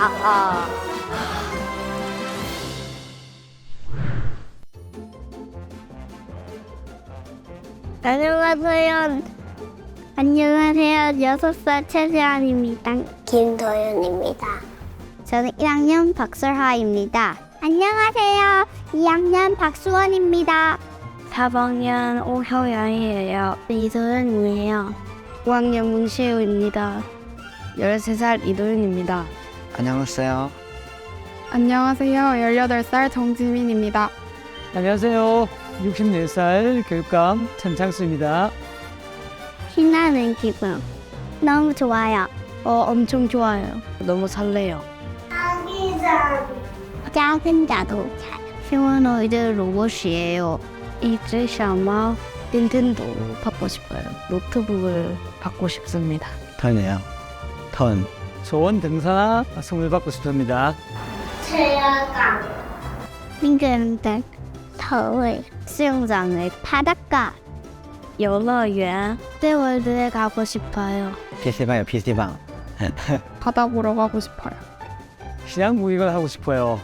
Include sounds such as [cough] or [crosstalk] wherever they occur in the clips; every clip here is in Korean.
아. 안녕하세요. 안녕하세요. 여섯 살 최세안입니다. 김도윤입니다. 저는 1학년 박설하입니다. 안녕하세요. 2학년 박수원입니다. 4학년 오효연이에요. 이도현이에요. 5학년 문시우입니다. 13살 이도윤입니다. 안녕하세요. 안녕하세요. 18살 정지민입니다. 안녕하세요. 64살 교육감陈창수입니다. 신나는 기분. 너무 좋아요. 어, 엄청 좋아요. 너무 설레요. 작은 자동차. 휴머노이드 로봇이에요. 이제 샤마 닌텐도 받고 싶어요. 노트북을 받고 싶습니다. 턴이에요. 턴. 소원 등산 선물 받고 싶습니다. 체험관 민간단 터울 수영장의 바닷가游乐园 롯데월드에 가고 싶어요. PC방이요, PC방. [laughs] 바다 보러 가고 싶어요. 신양 무익을 하고 싶어요.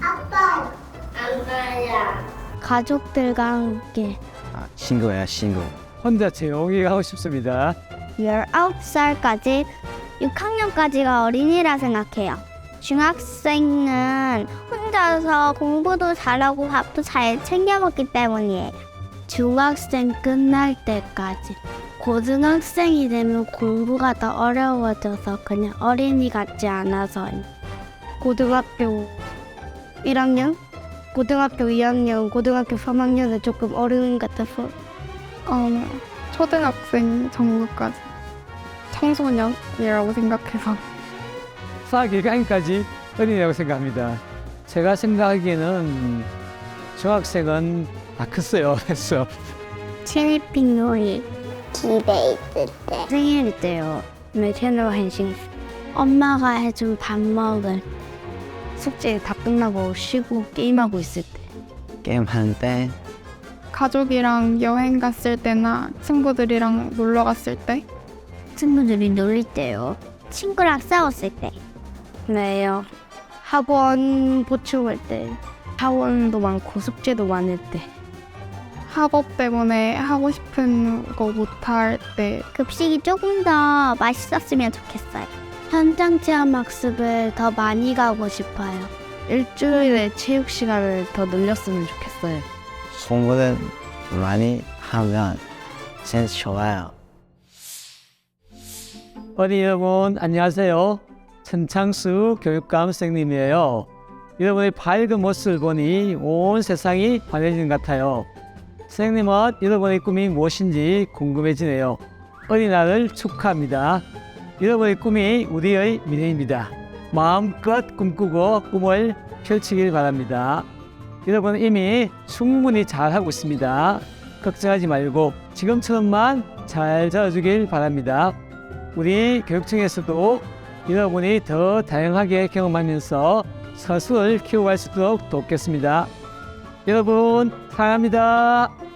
아빠 아빠야 가족들과 함께 아, 친구예요, 친구. 혼자 조용히 하고 싶습니다. 19살까지 6학년까지가 어린이라 생각해요. 중학생은 혼자서 공부도 잘하고 밥도 잘 챙겨 먹기 때문이에요. 중학생 끝날 때까지. 고등학생이 되면 공부가 더 어려워져서 그냥 어린이 같지 않아서 고등학교 1학년? 고등학교 2학년, 고등학교 3학년은 조금 것 같아서 어, 초등학생 정도까지 청소년이라고 생각해서 사교육까지 어린이라고 생각합니다. 제가 생각하기에는 중학생은 아 글쎄요 했어. 친입빈 놀이 집에 있을 때 생일 때요. 네, 매체로 한식 엄마가 해준 밥 먹을 숙제 다 끝나고 쉬고 게임하고 있을 때 게임하는 때 가족이랑 여행 갔을 때나 친구들이랑 놀러 갔을 때 친구들이 놀릴 때요. 친구랑 싸웠을 때. 네요. 학원 보충할 때. 학원도 많고 숙제도 많을 때. 학업 때문에 하고 싶은 거 못할 때 급식이 조금 더 맛있었으면 좋겠어요. 현장 체험 학습을 더 많이 가고 싶어요. 일주일에 체육 시간을 더 늘렸으면 좋겠어요. 공부는 많이 하면 진짜 좋아요. 어린이 여러분 안녕하세요.陈창수 교육감 선생님이에요. 여러분의 밝은 모습을 보니 온 세상이 환해지는 것 같아요. 선생님은 여러분의 꿈이 무엇인지 궁금해지네요. 어린이날을 축하합니다. 여러분의 꿈이 우리의 미래입니다. 마음껏 꿈꾸고 꿈을 펼치길 바랍니다. 여러분은 이미 충분히 잘하고 있습니다. 걱정하지 말고 지금처럼만 잘 자라주길 바랍니다. 우리 교육청에서도 여러분이 더 다양하게 경험하면서 서술을 키워갈 수 있도록 돕겠습니다. 여러분, 사랑합니다.